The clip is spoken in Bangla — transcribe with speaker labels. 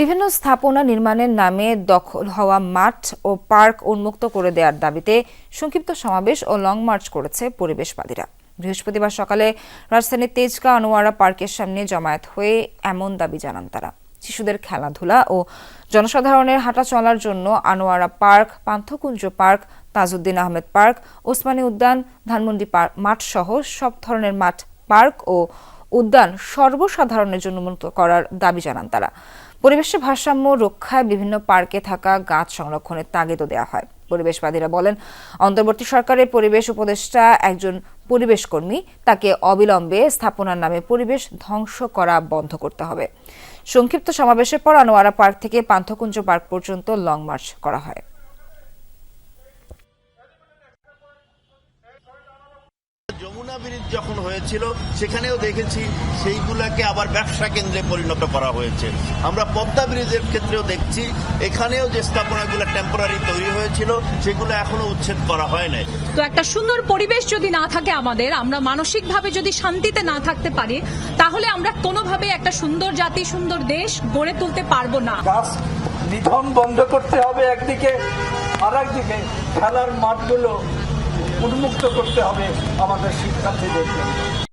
Speaker 1: বিভিন্ন স্থাপনা নির্মাণের নামে দখল হওয়া মাঠ ও পার্ক উন্মুক্ত করে দেওয়ার দাবিতে সংক্ষিপ্ত সমাবেশ ও লং মার্চ করেছে পরিবেশবাদীরা। বৃহস্পতিবার সকালে রাজধানীর তেজগাঁ আনোয়ারা পার্কের সামনে জমায়েত হয়ে এমন দাবি জানান তারা। শিশুদের খেলাধুলা ও জনসাধারণের হাঁটা চলার জন্য Anwara park, Panthakunja park, Tajuddin Ahmed park, Osmani উদ্যান, ধানমন্ডি পার্ক মাঠ সহ সব ধরনের মাঠ, পার্ক ও উদ্যান সর্বসাধারণের জন্য উন্মুক্ত করার দাবি জানান তারা। পরিবেশের ভারসাম্য রক্ষায় বিভিন্ন পার্কে থাকা গাছ সংরক্ষণের তাগিদও দেওয়া হয়। পরিবেশবাদীরা বলেন, অন্তর্বর্তী সরকারের পরিবেশ উপদেষ্টা একজন পরিবেশ কর্মী তাকে অবিলম্বে স্থাপনার নামে পরিবেশ ধ্বংস করা বন্ধ করতে হবে। সংক্ষিপ্ত সমাবেশের পর আনোয়ারা পার্ক থেকে পান্থকুঞ্জ পার্ক পর্যন্ত লং মার্চ করা হয়।
Speaker 2: যমুনা ব্রিজ যখন হয়েছিল সেখানেও দেখেছি সেইগুলাকে আবার ব্যবসা কেন্দ্রে পরিণত করা হয়েছে। আমরা পদ্মা ব্রিজের ক্ষেত্রেও দেখছি এখানেও যে স্থাপনাগুলো টেম্পোরারি তৈরি হয়েছিল সেগুলো এখনও উচ্ছেদ করা হয় নাই।
Speaker 3: তো একটা সুন্দর পরিবেশ যদি না থাকে আমাদের আমরা মানসিকভাবে যদি শান্তিতে না থাকতে পারি তাহলে আমরা কোনোভাবে একটা সুন্দর জাতি সুন্দর দেশ গড়ে তুলতে পারব না।
Speaker 4: গাছ নিধন বন্ধ করতে হবে একদিকে আর একদিকে খেলার মাঠগুলো উন্মুক্ত করতে হবে আমাদের শিক্ষার্থীদের